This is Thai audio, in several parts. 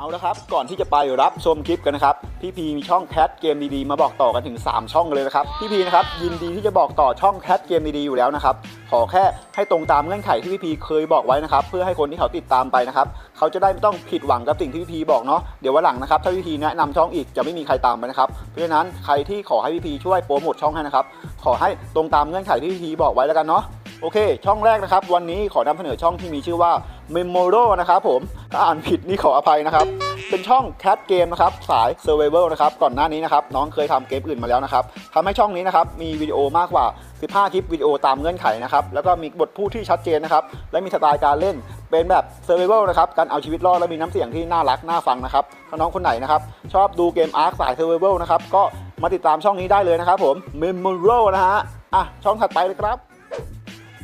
เอาละครับ ก่อนที่จะไปรับชมคลิปกันนะครับ พี่พีมีช่องแคทเกมดีๆมาบอกต่อกันถึง 3 ช่องเลยนะครับ พี่พีนะครับยินดีที่จะบอกต่อช่องแคทเกมดีๆอยู่แล้วนะครับ ขอแค่ให้ตรงตามเงื่อนไขที่พี่พีเคยบอกไว้นะครับ เพื่อให้คนที่เขาติดตามไปนะครับ เขาจะได้ไม่ต้องผิดหวังกับสิ่งที่พี่พีบอกเนาะ เดี๋ยววันหลังนะครับ ถ้าพี่พีแนะนำช่องอีกจะไม่มีใครตามไปนะครับ เพราะฉะนั้นใครที่ขอให้พี่พีช่วยโปรโมทช่องให้นะครับ ขอให้ตรงตามเงื่อนไขที่พี่พีบอกไว้แล้วกันเนาะ โอเค ช่องแรกนะครับ วันนี้ขอนำเสนอช่องที่มีชื่อว่า Memoro นะครับผมถ้าอ่านผิดนี่ขออภัยนะครับ เป็นช่อง Cat Game นะครับสาย Survival นะครับก่อนหน้านี้นะครับน้องเคยทำเกมอื่นมาแล้วนะครับทำให้ช่องนี้นะครับมีวิดีโอมากกว่า 15 คลิปวิดีโอตามเงื่อนไขนะครับแล้วก็มีบทพูดที่ชัดเจนนะครับและมีสไตล์การเล่นเป็นแบบ Survival นะครับการเอาชีวิตรอดและมีน้ำเสียงที่น่ารักน่าฟังนะครับถ้าน้องคนไหนนะครับชอบดูเกม Ark สาย Survival นะครับก็มาติดตามช่องนี้ได้เลยนะครับผม Memoro นะฮะอะช่องถัดไปเลยครับ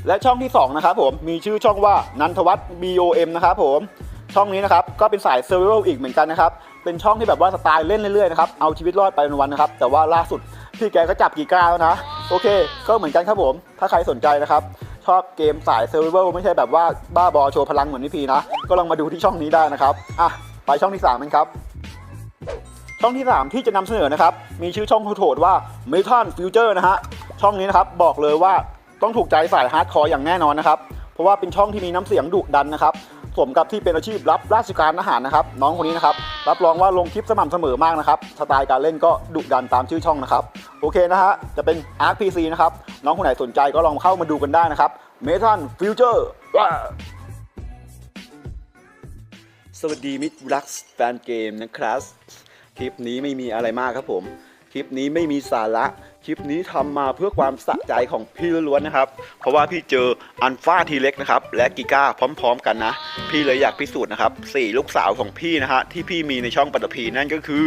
และช่องที่ 2 นะครับผมมีชื่อช่องว่านันทวัฒน์ BOM นะครับผมช่องนี้นะครับก็เป็นสาย Survival อีกเหมือนกันนะครับเป็นช่องที่แบบว่าสไตล์เล่นเรื่อยๆนะครับเอาชีวิตรอดไปวันๆนะครับแต่ว่าล่าสุดพี่แกก็จับกีก้าแล้วนะโอเค ก็เหมือนกันครับผม ถ้าใครสนใจนะครับชอบเกมสาย Survival ไม่ใช่แบบว่าบ้าบอโชว์พลังเหมือนพี่พีนะก็ลองมาดูที่ช่องนี้ได้นะครับอะไปช่องที่3กันครับช่องที่ 3 ที่จะนำเสนอนะครับมีชื่อช่องโถดว่า m e t a n Future นะฮะช่องนี้นะครับบอกเลยว่า ต้องถูกใจสายฮาร์ดคอร์อย่างแน่นอนนะครับ เพราะว่าเป็นช่องที่มีน้ำเสียงดุดันนะครับสมกับที่เป็นอาชีพรับราชการทหารนะครับ น้องคนนี้นะครับรับรองว่าลงคลิปสม่ำเสมอมากนะครับสไตล์การเล่นก็ดุดันตามชื่อช่องนะครับโอเคนะฮะจะเป็น Arc PC นะครับน้องคนไหนสนใจก็ลองเข้ามาดูกันได้นะครับ m e t a n Future ว้าสวัสดีมิตรรักแฟนเกมนะครับ คลิปนี้ไม่มีอะไรมากครับผม คลิปนี้ไม่มีสาระ คลิปนี้ทำมาเพื่อความสะใจของพี่ล้วนๆนะครับ เพราะว่าพี่เจออันฟ้าทีเล็กนะครับ และกิก้าพร้อม ๆ กันนะ พี่เลยอยากพิสูจน์นะครับสี่ลูกสาวของพี่นะฮะที่พี่มีในช่องปัตตภีนั่นก็คือ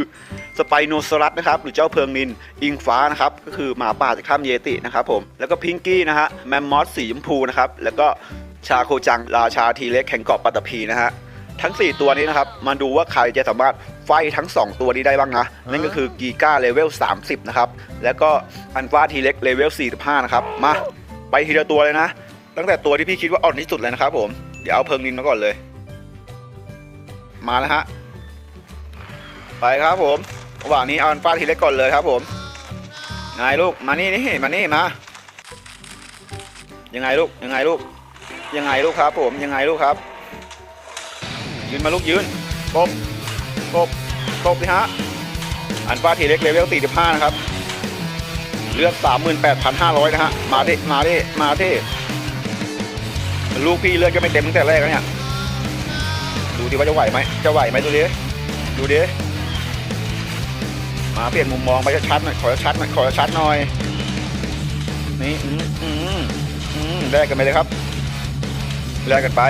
สไปโนซอรัสนะครับหรือเจ้าเพิงนินอิงฟ้านะครับก็คือหมาป่าจากถ้ำเยตินะครับผมแล้วก็พิงกี้นะฮะแมมมอสสีชมพูนะครับแล้วก็ชาโคจังราชาทีเล็กแห่งเกาะปัตตภีนะฮะ ทั้ง 4 ตัวนี้นะครับ มาดูว่าใครจะสามารถไฟทั้ง 2 ตัวนี้ได้บ้างนะ นั่นก็คือกีก้าเลเวล 30 นะครับ แล้วก็อันฟาทีเล็กเลเวล 45 นะครับ มาไปทีละตัวเลยนะ ตั้งแต่ตัวที่พี่คิดว่าอ่อนที่สุดเลยนะครับผม เดี๋ยวเอาเพิงนินมาก่อนเลย มาแล้วฮะ ไปครับผมระหว่างนี้เอาอันฟาทีเล็กก่อนเลยครับผมไงลูก มานี่นี่มานี่มา ยังไงลูก ยังไงลูก ยังไงลูกครับ ผม ยังไงลูกครับ ยืนมาลูกยืนกบกบกบนะฮะ อันฟ้าทีเล็กเลเวล45 นะครับ เลือด 38,500 นะฮะ มาดิมาดิมาดิลูกพี่เลือดก็ไม่เต็มตั้งแต่แรกแล้วเนี่ย ดูดิว่าจะไหวไหม จะไหวไหมดูดิ ดูดิ มาเปลี่ยนมุมมองไปชัดๆหน่อย ขอชัดหน่อย ขอชัดหน่อย นี่ อืมอืมอืมแลกกันไปเลยครับแลกกันไป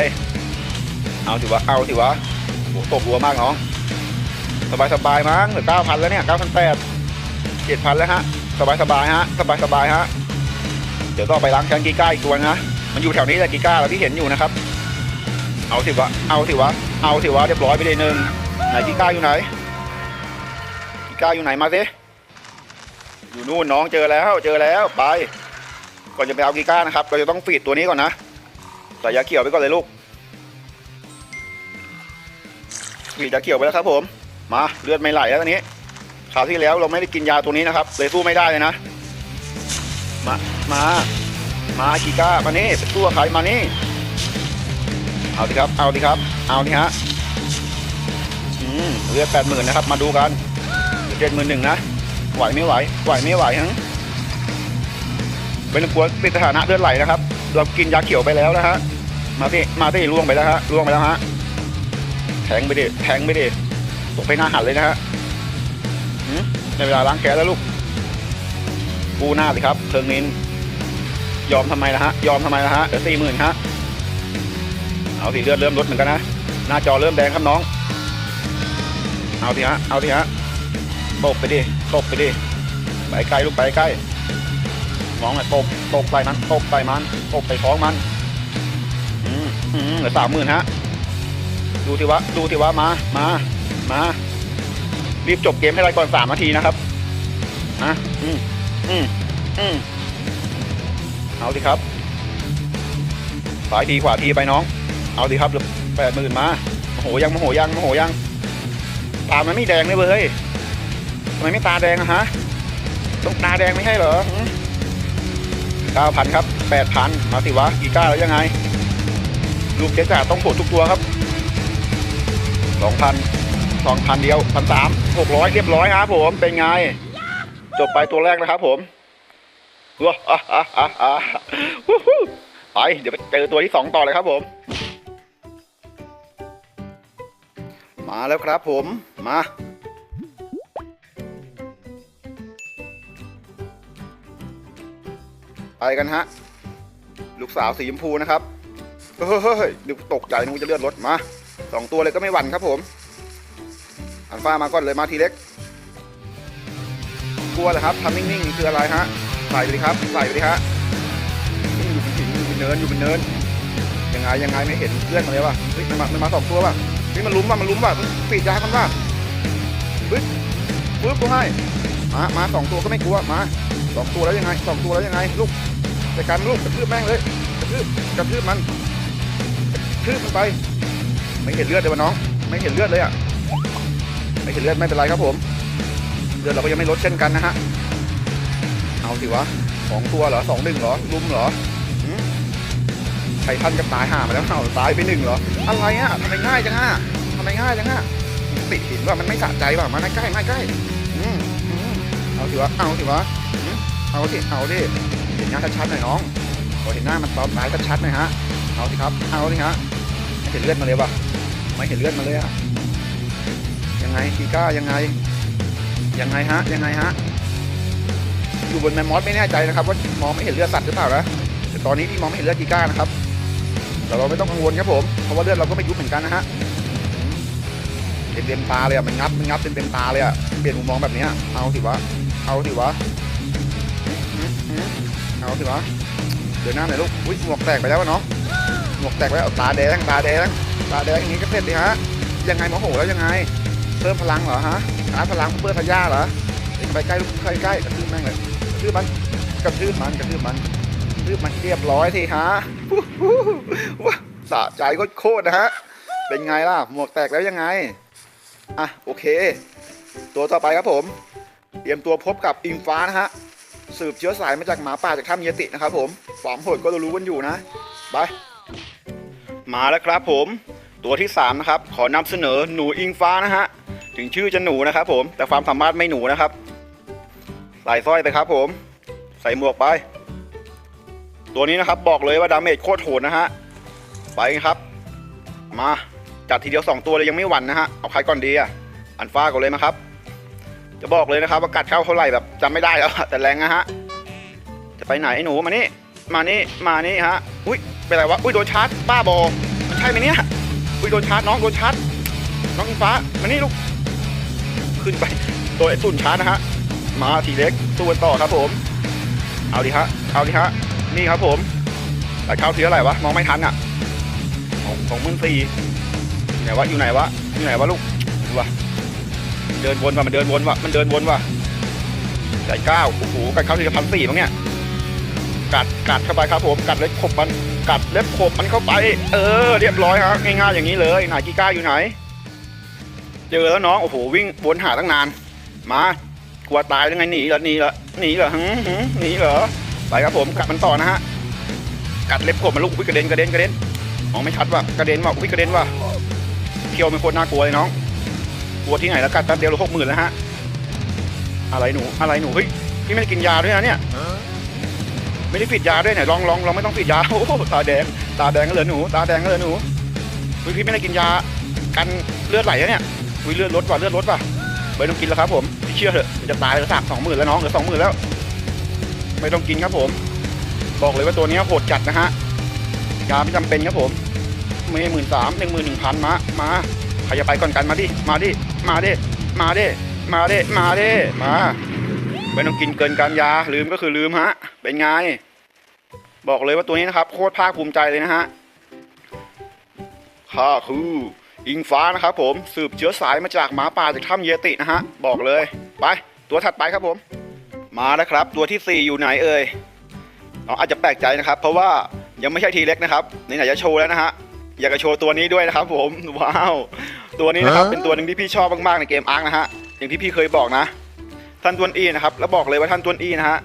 เอาสิวะ เอาสิวะโหตกรัวมากน้อง สบายสบายมั้งเหลือเก้าพันแล้วเนี่ยเก้าพันแปดเจ็ดพันแล้วฮะ สบายสบายฮะ สบายสบายฮะ เดี๋ยวต้องไปล้างแคนกีก้าอีกตัวนะ มันอยู่แถวนี้แหละกีก้าเราที่เห็นอยู่นะครับ เอาสิวะ เอาสิวะ เอาสิวะเรียบร้อยไปเลยหนึ่งไหนกีก้าอยู่ไหนกีก้าอยู่ไหนมาสิอยู่นู่นน้องเจอแล้วเจอแล้วไป ก่อนจะไปเอากีก้านะครับเราจะต้องฟีดตัวนี้ก่อนนะใส่ยาเขียวไปก่อนเลยลูก มีจะเกี่ยวไปแล้วครับผม มาเลือดไม่ไหลแล้วตอนนี้คราวที่แล้วเราไม่ได้กินยาตัวนี้นะครับ เลยสู้ไม่ได้เลยนะ มา มา มากีก้ามานี่เป็นตัวใครมานี่ เอาดิครับ เอาดิครับ เอาดิฮะ อืมเลือดแปดหมื่นนะครับ มาดูกันเจ็ดหมื่นหนึ่งนะ ไหวไม่ไหว ไหวไม่ไหวฮังเป็นกลัวเป็นสถานะเลือดไหลนะครับ เรากินยาเขียวไปแล้วนะฮะ มาที่มาที่ล่วงไปแล้วฮะล่วงไปแล้วฮะ ทงไปดิแทงไปดิตกไปหน้าหันเลยนะฮะในเวลาล้างแก๊สแล้วลูกกูหน้าสิครับเพิงนินยอมทำไมนะฮะยอมทำไมนะฮะเดี๋ยวสี่หมื่นฮะเอาสิเลือดเริ่มลดเหมือนกันนะหน้าจอเริ่มแดงครับน้อง เอาสิฮะเอาสิฮะตบไปดิตบไปดิไปใกล้ลูกไปใกล้มองหน่อยตบตบไปมันตบไปมันตบไปท้องมันอืมอืมเหลือสามหมื่นฮะ ดูทีวะดูทีวะมา มา มา รีบจบเกมให้ได้ก่อนสามนาทีนะครับนะอืมอืมอืมเอาสิครับสายทีขวาทีไปน้อง เอาสิครับแปดหมื่นมาโมโหยังโมโหยังโมโหยัง ตามันไม่แดงเลยเว้ยทำไมไม่ตาแดงอะฮะ ต้องตาแดงไม่ใช่เหรอเก้าพันครับแปดพันมาสิวะกีก้าแล้วยังไง ลูกเจ๊จ่าต้องโหดทุกตัวครับ สองพันสองพันเดียวพันสามหกร้อยเรียบร้อยครับผมเป็นไง จบไปตัวแรกนะครับผมว้าอะอะอะอะไปเดี๋ยวไปเจอตัวที่สองต่อเลยครับผม มาแล้วครับผมมาไปกันฮะ ลูกสาวสีชมพูนะครับ เฮ้ยดูตกใจนึกว่าจะเลือดรถมา สองตัวเลยก็ไม่หวั่นครับผมอันฟ้ามาก่อนเลยมาทีเล็กกลัวเหรอครับทำนิ่งๆคืออะไรฮะใส่ไปดิครับใส่ไปดิฮะอยู่บนหินอยู่บนเนินอยู่บนเนินยังไงยังไงไม่เห็นเพื่อนมาเลยวะเฮ้ยมันมามันมาสองตัวป่ะเฮ้ยมันลุ้มว่ะมันลุ้มว่ะมันปีดยากันว่ะปึ๊บปึ๊บกูให้มามาสองตัวก็ไม่กลัวมาสองตัวแล้วยังไงสองตัวแล้วยังไงลูกจัดการลูกกระทืบแม่งเลยกระทืบกระทืบมันกระทืบมันไป ไม่เห็นเลือดเลยวะน้อง ไม่เห็นเลือดเลยอะ ไม่เห็นเลือดไม่เป็นไรครับผม เลือดเราก็ยังไม่ลดเช่นกันนะฮะ เอาสิวะสองตัวเหรอสองหนึ่งเหรอลุมเหรอหืมไททันจะตายห่ามาแล้วเอาตายไปหนึ่งเหรอ อะไรอะทำไมง่ายจังอะทำไมง่ายจังอะติดหินว่ามันไม่สะใจว่ะมาใกล้มาใกล้เอาสิวะ เอาสิวะ เอาสิ เอาดิ เห็นหน้าชัดๆหน่อยน้องขอเห็นหน้ามันตอนตายชัดๆหน่อยฮะ เอาสิครับ เอาสิฮะเห็นเลือดมาเลยว่ะ ไม่เห็นเลือดมาเลยอะยังไงกีก้ายังไง ยังไงฮะ ยังไงฮะ อยู่บนแมมมอสไม่แน่ใจนะครับ ว่ามองไม่เห็นเลือดสัตว์หรือเปล่านะแต่ตอนนี้พี่มองไม่เห็นเลือดกีก้านะครับแต่เราไม่ต้องกังวลครับผมเพราะว่าเลือดเราก็ไม่ยุบเหมือนกันนะฮะเต็มเต็มตาเลยอะมันงับมันงับเต็มเต็มตาเลยอะเปลี่ยนมุมมองแบบนี้เอาสิวะเอาสิวะเอาสิวะเดี๋ยวหน้าหน่อยลูกอุ้ยหมวกแตกไปแล้ววะเนาะ หมวกแตกแล้วตาแดงตาแดงตาแดงอย่างนี้ก็เสร็จดิฮะยังไงโมโหแล้วยังไงเพิ่มพลังเหรอฮะชาพลังเพื่อทะยาเหรอไปใกล้ใกล้ใกล้กระทืบแม่งเลยกระทืบมันกระทืบมันกระทืบมันกระทืบมันเรียบร้อยทีฮะฮู้ฮู้ว้าสะใจโคตรนะฮะเป็นไงล่ะหมวกแตกแล้วยังไงอะโอเค ตัวต่อไปครับผม เตรียมตัวพบกับอิงฟ้านะฮะสืบเชื้อสายมาจากหมาป่าจากถ้ำเยตินะครับผมความโหดก็รู้กันอยู่นะ ไป มาแล้วครับผมตัวที่ 3 นะครับ ขอนำเสนอหนูอิงฟ้านะฮะ ถึงชื่อจะหนูนะครับผมแต่ความสามารถไม่หนูนะครับใส่สร้อยไปครับผม ใส่หมวกไป ตัวนี้นะครับบอกเลยว่าดาเมจโคตรโหดนะฮะไปครับ มาจัดทีเดียว 2 ตัวเลยยังไม่หวั่นนะฮะเอาใครก่อนดีอะอันฟ้าก่อนเลยนะครับ จะบอกเลยนะครับว่ากัดเข้าเท่าไหร่แบบจำไม่ได้แล้วแต่แรงนะฮะจะไปไหนไอ้หนูมานี่มานี่มานี่ฮะอุ้ย เป็นไรวะ อุ้ยโดนชาร์จบ้าบอมันใช่ไหมเนี่ย อุ้ยโดนชาร์จน้องโดนชาร์จน้องอิงฟ้ามานี่ลูก ขึ้นไปตัวไอ้ตุ่นชาร์จนะฮะ มาทีเล็กสู้กันต่อครับผม เอาดิฮะ เอาดิฮะ นี่ครับผมแต่เข้าทีเท่าไหร่วะ มองไม่ทันอะของของมึงสี่ไหนวะ อยู่ไหนวะ อยู่ไหนวะลูกดูวะเดินวนว่ะ มันเดินวนว่ะ มันเดินวนว่ะใจเก้าโอ้โหกัดเข้าทีละพันสี่มั้งเนี่ย กัดกัดเข้าไปครับผมกัดเล็บขบมันกัดเล็บขบมันเข้าไป เออ เรียบร้อยฮะง่ายๆอย่างนี้เลยไหนกีก้าอยู่ไหน เจอแล้วน้องโอ้โหวิ่งวนหาตั้งนาน มากลัวตายยังไงหนีเหรอหนีเหรอหนีเหรอหึหึหนีเหรอไปครับผมกัดมันต่อนะฮะกัดเล็บขบมันลูกอุ้ยกระเด็นกระเด็นกระเด็นมองไม่ชัดว่ะกระเด็นว่ะอุ้ยกระเด็นว่ะเคียวเป็นคนน่ากลัวเลยน้องกลัวที่ไหนแล้วกัดแป๊บเดียวเราหกหมื่นแล้วฮะอะไรหนูอะไรหนูเฮ้ยพี่ไม่ได้กินยาด้วยนะเนี่ย ไม่ได้ปิดยาด้วยไหนลองลองลองไม่ต้องปิดยาโอ้ตาแดง ตาแดงก็เหลยหนู ตาแดงก็เหลยหนูอุ๊ยพี่ไม่ได้กินยากันเลือดไหลอะเนี่ยอุ้ยเลือดลดว่ะเลือดลดว่ะไม่ต้องกินแล้วครับผมพี่เชื่อเถอะจะตายแล้วสามสองหมื่นแล้วน้องเหลือสองหมื่นแล้ว ไม่ต้องกินครับผม บอกเลยว่าตัวเนี้ยโหดจัดนะฮะยาไม่จำเป็นครับผมม่หมื่นสามหนึ่งหมื่นหนึ่งพันมามาใครจะไปก่อนกันมาดิมาดิมาดิมาดิมาดิมาดิมา ไม่ต้องกินเกินการยาลืมก็คือลืมฮะ เป็นไง บอกเลยว่าตัวนี้นะครับ โคตรภาคภูมิใจเลยนะฮะข้าคืออิงฟ้านะครับผมสืบเชื้อสายมาจากหมาป่าจากถ้ำเยตินะฮะ บอกเลย ไป ตัวถัดไปครับผม มาแล้วครับ ตัวที่สี่อยู่ไหนเอ่ยน้องอาจจะแปลกใจนะครับ เพราะว่ายังไม่ใช่ทีเล็กนะครับไหนๆจะโชว์แล้วนะฮะอยากจะโชว์ตัวนี้ด้วยนะครับผมว้าวตัวนี้นะครับฮะเป็นตัวหนึ่งที่พี่ชอบมากๆในเกมอาร์คนะฮะอย่างที่พี่เคยบอกนะ ท่านตวนอีนะครับแล้วบอกเลยว่าท่านตวนอีนะฮะ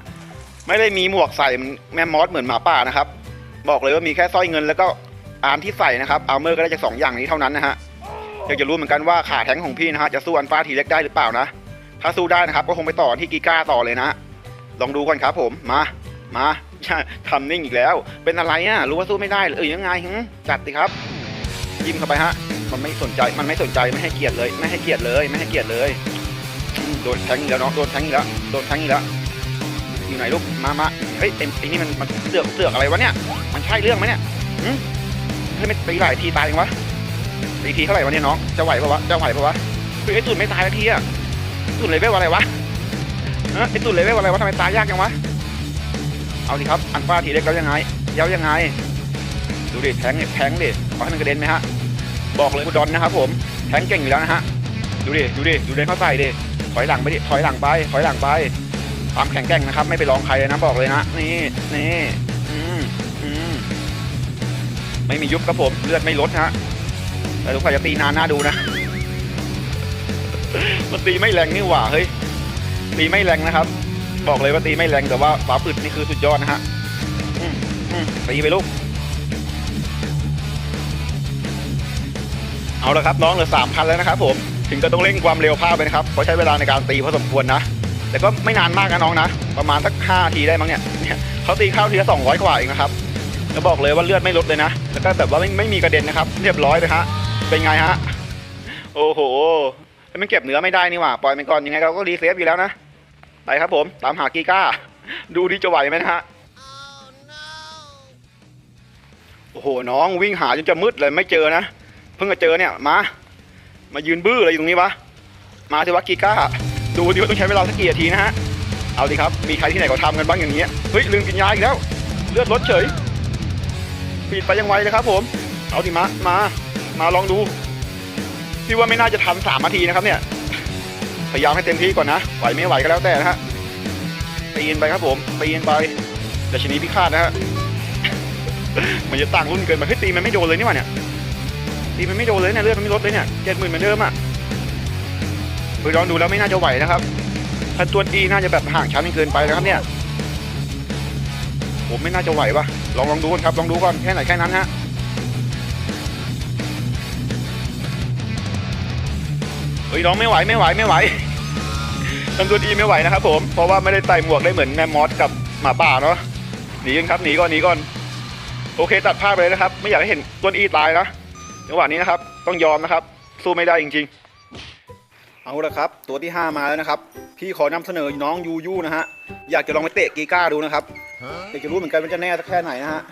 ไม่ได้มีหมวกใส่แมมมอสเหมือนหมาป่านะครับ บอกเลยว่ามีแค่สร้อยเงินแล้วก็อาร์มที่ใส่นะครับอาร์เมอร์ก็ได้จากสองอย่างนี้เท่านั้นนะฮะอยากจะรู้เหมือนกันว่าขาแท้งของพี่นะฮะจะสู้อันฟ้าทีเล็กได้หรือเปล่านะ ถ้าสู้ได้นะครับก็คงไปต่อที่กีก้าต่อเลยนะลองดูก่อนครับผมมามาทำนิ่งอีกแล้ว เป็นอะไรอะรู้ว่าสู้ไม่ได้เหรอเออยังไงหึจัดสิครับ ยิ้มเข้าไปฮะมันไม่สนใจมันไม่สนใจไม่ให้เกียรติเลย ไม่ให้เกียรติเลย ไม่ให้เกียรติเลย โดนแทงแล้วเนาะโดนแทงอีกแล้วโดนแทงอีกแล้วอยู่ไหนลูกมามาเฮ้ยไอ้ไอ้นี่มันมันเสือกเสือกอะไรวะเนี่ยมันใช่เรื่องไหมเนี่ยหึเฮ้ยไม่ตีหลายทีตายยังวะตีทีเท่าไหร่วะเนี่ยน้องจะไหวปะวะจะไหวปะวะเฮ้ยไอ้ตุ่นไม่ตายทีอะตุ่นเลเวลอะไรวะไอ้ตุ่นเลเวลอะไรวะทำไมตายยากจังวะเอาดิครับอันฟ้าทีเล็กแล้วยังไงเย้ายังไงดูดิแทงดิแทงดิขอให้มันกระเด็นไหมฮะบอกเลยอุดรนะครับผมแทงเก่งอยู่แล้วนะฮะดูดิดูดิดูเดินเข้าใส่ดิ ถอยหลังไปดิถอยหลังไป ถอยหลังไปความแข็งแกร่งนะครับ ไม่ไปลองใครเลยนะบอกเลยนะ นี่นี่อืมอืมไม่มียุบครับผมเลือดไม่ลดนะฮะแต่ทุกคนจะตีนานน่าดูนะมันตีไม่แรงนี่หว่าเฮ้ยตีไม่แรงนะครับ บอกเลยว่าตีไม่แรงแต่ว่าฝาปึดนี่คือสุดยอดนะฮะอืมอืมตีไปลูกเอาละครับน้องเหลือสามพันแล้วนะครับผม ถึงก็ต้องเร่งความเร็วภาพไปนะครับเพราะใช้เวลาในการตีพอสมควรนะ แต่ก็ไม่นานมากนะน้องนะ ประมาณสักห้าทีได้มั้งเนี่ยเนี่ยเขาตีเข้าทีละสองร้อยกว่าเองนะครับแล้วบอกเลยว่าเลือดไม่ลดเลยนะ แล้วก็แบบว่าไม่ไม่มีกระเด็นนะครับ เรียบร้อยเลยฮะ เป็นไงฮะ โอ้โหแล้วมันเก็บเนื้อไม่ได้นี่หว่า ปล่อยมันก่อนยังไงเราก็รีเซฟอยู่แล้วนะ ไปครับผม ตามหากีก้า ดูดิจะไหวไหมนะฮะ โอ้โห น้องวิ่งหาจนจะมืดเลยไม่เจอนะ เพิ่งจะเจอเนี่ย มา มายืนบื้ออะไรอยู่ตรงนี้วะ มาสิวะกีก้า ดูดิว่าต้องใช้เวลาสักกี่นาทีนะฮะ เอาดิครับ มีใครที่ไหนเขาทำกันบ้างอย่างเงี้ย เฮ้ยลืมกินยาอีกแล้ว เลือดลดเฉยปีดไปยังไวเลยครับผม เอาดิมา มา มาลองดู พี่ว่าไม่น่าจะทันสามนาทีนะครับเนี่ย พยายามให้เต็มที่ก่อนนะ ไหวไม่ไหวก็แล้วแต่นะฮะปีนไปครับผมปีนไปแต่ชนีพิฆาตนะฮะ มันจะต่างรุ่นเกินไปเฮ้ยตีมันไม่โดนเลยนี่ว่าเนี่ย ตีมันไม่โดนเลยเนี่ยเลือดมันไม่ลดเลยเนี่ยเจ็ดหมื่นเหมือนเดิมอะไปลองดูแล้วไม่น่าจะไหวนะครับถ้าตัวดีน่าจะแบบห่างชั้นเกินไปนะครับเนี่ยผมไม่น่าจะไหววะลองลองดูก่อนครับลองดูก่อนแค่ไหนแค่นั้นฮะเฮ้ยน้องไม่ไหวไม่ไหวไม่ไหวทำตัวดีไม่ไหวนะครับผมเพราะว่าไม่ได้ใส่หมวกได้เหมือนแมมมอสกับหมาป่าเนาะหนีกันครับหนีก่อนหนีก่อนโอเคตัดภาพเลยนะครับ ไม่อยากให้เห็นต้นอีตายนะ จังหวะนี้นะครับ ต้องยอมนะครับ สู้ไม่ได้จริง ๆ เอาละครับ ตัวที่ 5 มาแล้วนะครับ พี่ขอนำเสนอน้องยูยูนะฮะ อยากจะลองไปเตะกีก้าดูนะครับอยากจะรู้เหมือนกันว่าจะแน่สักแค่ไหนนะฮะ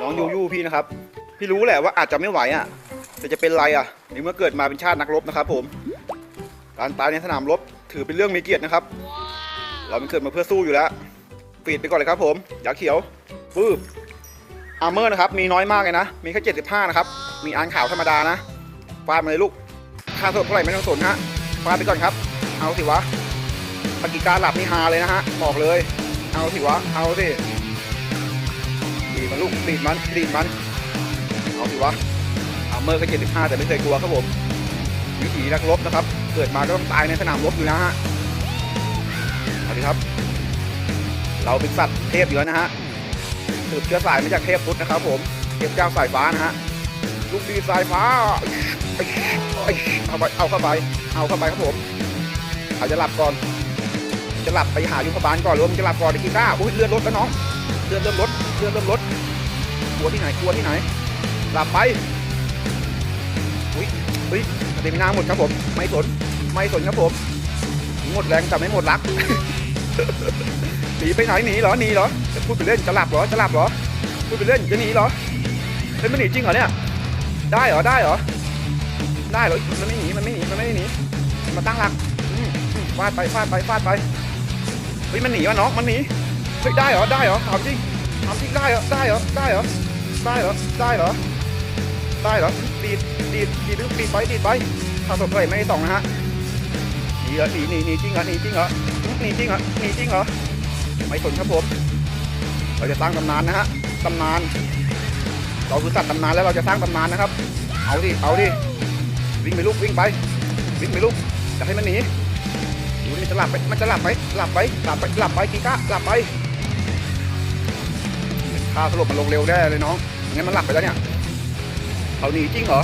น้องยูยูพี่นะครับ พี่รู้แหละว่าอาจจะไม่ไหวอะ แต่จะเป็นไรอะ ในเมื่อเกิดมาเป็นชาตินักรบนะครับผม การตายในสนามรบถือเป็นเรื่องมีเกียรตินะครับ เราเป็นเกิดมาเพื่อสู้อยู่แล้วฟีดไปก่อนเลยครับผมยาเขียวปื๊บอาร์เมอร์นะครับ มีน้อยมากเลยนะ มีแค่ 75 นะครับ มีอันขาวธรรมดานะฟาดมาเลยลูกค่าสดเท่าไหร่ไม่ต้องสนฮะฟาดไปก่อนครับ เอาสิวะปากิการหลับนี่ฮาเลยนะฮะบอกเลย เอาสิวะเอาสิดีดมันลูกดีดมันดีดมันเอาสิวะเอาเมอร์ก็75แต่ไม่เคยกลัวครับผมวิถีนักรบนะครับ เกิดมาก็ต้องตายในสนามรบอยู่แล้วฮะเอาดิครับเราเป็นสัตว์เทพอยู่แล้วนะฮะสืบเชื้อสายมาจากเทพพุทธนะครับผม เทพเจ้าสายฟ้านะฮะ ลูกดีสายฟ้าเอาไปเอาเข้าไป เอาเข้าไปครับผมอาจจะหลับก่อน จะหลับไปหายุพบาลก่อนหรือว่ามันจะหลับก่อนไอ้กีก้าอุ้ยเลื่อดลดแล้วน้องเลื่อดเริ่มลดเลื่อดเริ่มลดกลัวที่ไหนกลัวที่ไหน หลับไปอุ้ยอุ้ยสเตมินาหมดครับผม ไม่สน ไม่สนครับผม หมดแรงแต่ไม่หมดรักหนีไปไหนหนีเหรอหนีเหรอจะพูดไปเล่นจะหลับเหรอจะหลับเหรอพูดไปเล่นจะหนีเหรอเฮ้ยมันหนีจริงเหรอเนี่ย ได้เหรอ ได้เหรอ ได้เหรอ มันไม่หนี มันไม่หนี มันไม่หนีมันมาตั้งหลักฟาดไปฟาดไปฟาดไป เฮ้ย มันหนีวะน้องมันหนี เฮ้ย ได้เหรอ ได้เหรอถามจริงถามจริงได้เหรอ ได้เหรอ ได้เหรอ ได้เหรอ ได้เหรอ ได้เหรอ ดีดดีดดีดดีดไปดีดไปถ้าสมเลยไม่ได้ส่องนะฮะหนีเหรอหนีหนีหนีจริงเหรอหนีจริงเหรอหนีจริงเหรอหนีจริงเหรอ ไม่สนครับผม เราจะสร้างตำนานนะฮะตำนาน เราคือสัตว์ตำนานแล้วเราจะสร้างตำนานนะครับ เอาดิ เอาดิ วิ่งไปลูกวิ่งไป วิ่งไปลูกจะให้มันหนีดูมันจะหลับไป มันจะหลับไป หลับไป หลับไป หลับไปกีก้าหลับไปข้าสลบมันลงเร็วแน่เลยน้อง งั้นมันหลับไปแล้วเนี่ยเขาหนีจริงเหรอ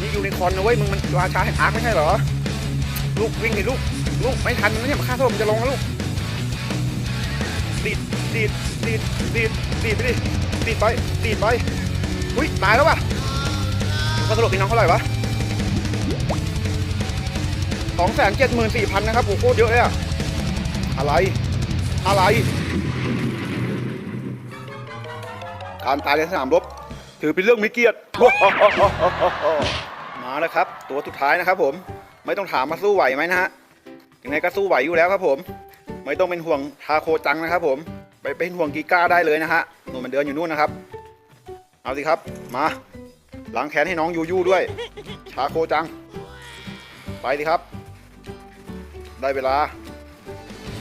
นี่ยูนิคอร์นนะเว้ย มึงมันราชาแห่งอาร์คไม่ใช่เหรอ ลูกวิ่งดิลูก ลูกไม่ทันนะเนี่ยมันข้าสลบมันจะลงแล้วลูกดีดดีดดีดดีดดีดไปดิดีดไปดีดไป อุ้ยตายแล้วว่ะข้าสลบพี่น้องเท่าไหร่วะสองแสนเจ็ดหมื่นสี่พันนะครับโอ้โหเยอะเลยอะอะไร อะไร การตายในสนามรบ ถือเป็นเรื่องมีเกียรติมาแล้วครับ ตัวสุดท้ายนะครับผมไม่ต้องถามมาสู้ไหวไหมนะฮะยังไงก็สู้ไหวอยู่แล้วครับผม ไม่ต้องเป็นห่วงทาโคจังนะครับผม ไปเป็นห่วงกีก้าได้เลยนะฮะหนูมันเดินอยู่นู่นนะครับ เอาสิครับ มาล้างแค้นให้น้องยูยูด้วย ชาโคจัง ไปสิครับ ได้เวลา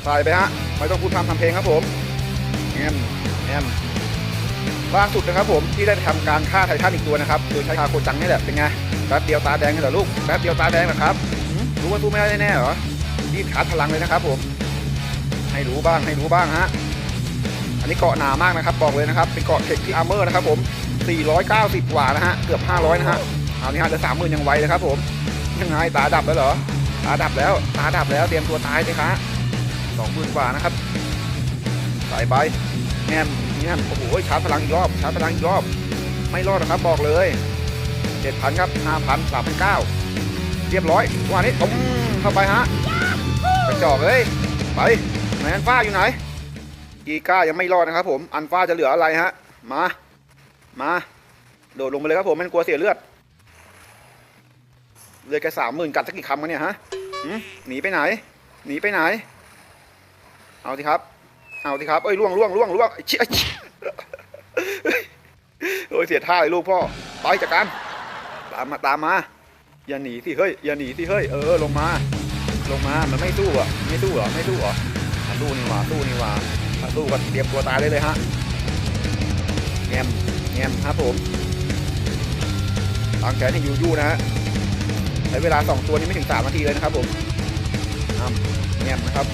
ใส่ไปฮะ ไม่ต้องพูดทำทำเพลงครับผมแอมแอมล่าสุดนะครับผมที่ได้ไปทำการฆ่าไททันอีกตัวนะครับ โดยใช้คาโคจังนี่แหละ เป็นไง แป๊บเดียวตาแดงเลยเหรอลูก แป๊บเดียวตาแดงเหรอครับรู้ว่าสู้ไม่ได้แน่ๆเหรอ รีบชาร์จพลังเลยนะครับผม ให้รู้บ้าง ให้รู้บ้างฮะ อันนี้เกาะหนามากนะครับ บอกเลยนะครับ เป็นเกาะเทคที่อาร์เมอร์นะครับผม 490 กว่านะฮะ เกือบ 500 นะฮะ เอานี่ฮะจะสามหมื่นยังไวเลยครับผม ยังไงตาดับแล้วเหรอ ตาดับแล้ว ตาดับแล้ว เตรียมตัวตายเลยครับสองหมื่นกว่านะครับใส่ไปแง้มแง้มโอ้โหชาร์จพลังอีกรอบ ชาร์จพลังอีกรอบ ไม่รอดนะครับบอกเลยเจ็ดพันครับห้าพันสามพันเก้าเรียบร้อยวันนี้ตุ้มเข้าไปฮะกระจอกเลยไปไหนอันฟ้าอยู่ไหนกีก้ายังไม่รอดนะครับผม อันฟ้าจะเหลืออะไรฮะ มา มา โดดลงไปเลยครับผมมันกลัวเสียเลือดเลือดแค่สามหมื่นกัดสักกี่คำกันเนี่ยฮะหนีไปไหน หนีไปไหน เอาสิครับ เอาสิครับ เอ้ยล่วงล่วงล่วงล่วงไอ้เชี่ยไอ้เชี่ยโอ้ยเสียท่าเลยลูกพ่อไปจัดการตามมาตามมา อย่าหนีสิเฮ้ย อย่าหนีสิเฮ้ย เออลงมา ลงมา มันไม่สู้อะ ไม่สู้เหรอ ไม่สู้เหรอสู้นี่หว่าสู้นี่หว่าถ้าสู้ก็เตรียมตัวตายได้เลยฮะแงม แงมครับผมทางแขนให้ยูยูนะฮะใช้เวลา 2 ตัวนี้ไม่ถึง 3 นาทีเลยนะครับผมแงมนะครับ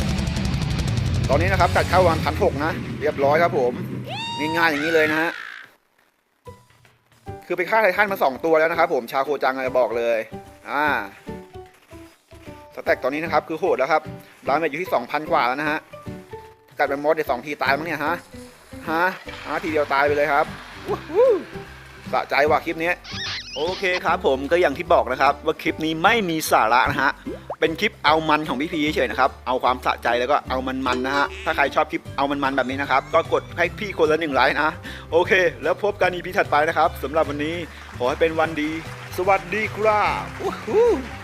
ตอนนี้นะครับตัดเข้าวันพันหกนะ เรียบร้อยครับผมง่ายๆอย่างนี้เลยนะฮะคือไปฆ่าไททันมา 2 ตัวแล้วนะครับผมชาโคจังเลยบอกเลยอ่าสแต็กตอนนี้นะครับคือโหดแล้วครับดาเมจอยู่ที่ 2,000 กว่าแล้วนะฮะกัดเป็นมอสเดี๋ยวสองทีตายมั้งเนี่ยฮะฮะฮะทีเดียวตายไปเลยครับ สะใจว่ะคลิปนี้โอเคครับผมก็อย่างที่บอกนะครับ ว่าคลิปนี้ไม่มีสาระนะฮะเป็นคลิปเอามันของพี่พีเฉยนะครับ เอาความสะใจแล้วก็เอามันๆนะฮะ ถ้าใครชอบคลิปเอามันๆแบบนี้นะครับ ก็กดให้พี่คนละหนึ่งไลค์นะ โอเค แล้วพบกันอีพีถัดไปนะครับสำหรับวันนี้ ขอให้เป็นวันดี สวัสดีครับ